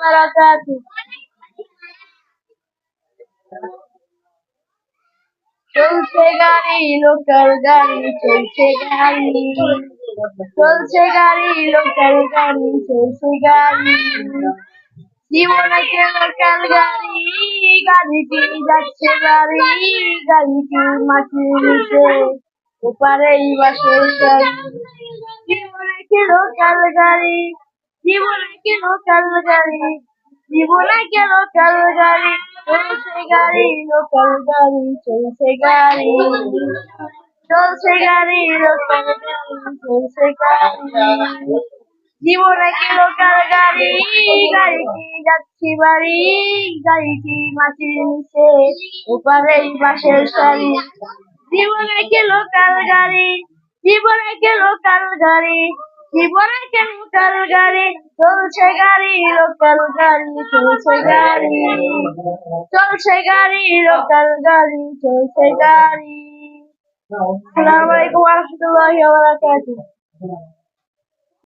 وبركاته চলছে গাড়ি লোকাল গাড়ি চলছে গাড়ি চলছে গাড়ি লোকাল গাড়ি চলছে গাড়ি জীবনকে লোকাল গাড়ি গাড়িটি যাচ্ছে গাড়ি গাড়িটি মাটির নিচে ওপারেই বাসের গাড়ি জীবনকে লোকাল গাড়ি জীবনকে লোকাল গাড়ি? জীবনকে লোকাল গাড়ি? চলছে গাড়ি, লোকাল গাড়ি, চলছে গাড়ি। চলছে গাড়ি, লোকাল চলছে গাড়ি। জীবনে কি লোকাল গাড়ি? গাড়িটি যাচ্ছি বাড়ি? গাড়িটি মাটির নিচে ওপারেই বাসের সারি জীবনে কি লোকাল গাড়ি? জীবনে কি লোকাল গাড়ি? জীবনে কি লোকাল গাড়ি, চলছে গাড়ি লোকাল গাড়ি, চলছে গাড়ি। চলছে গাড়ি লোকাল গাড়ি, চলছে গাড়ি। আসসালামু আলাইকুম ওয়া রাহমাতুল্লাহি ওয়া বারাকাতুহু।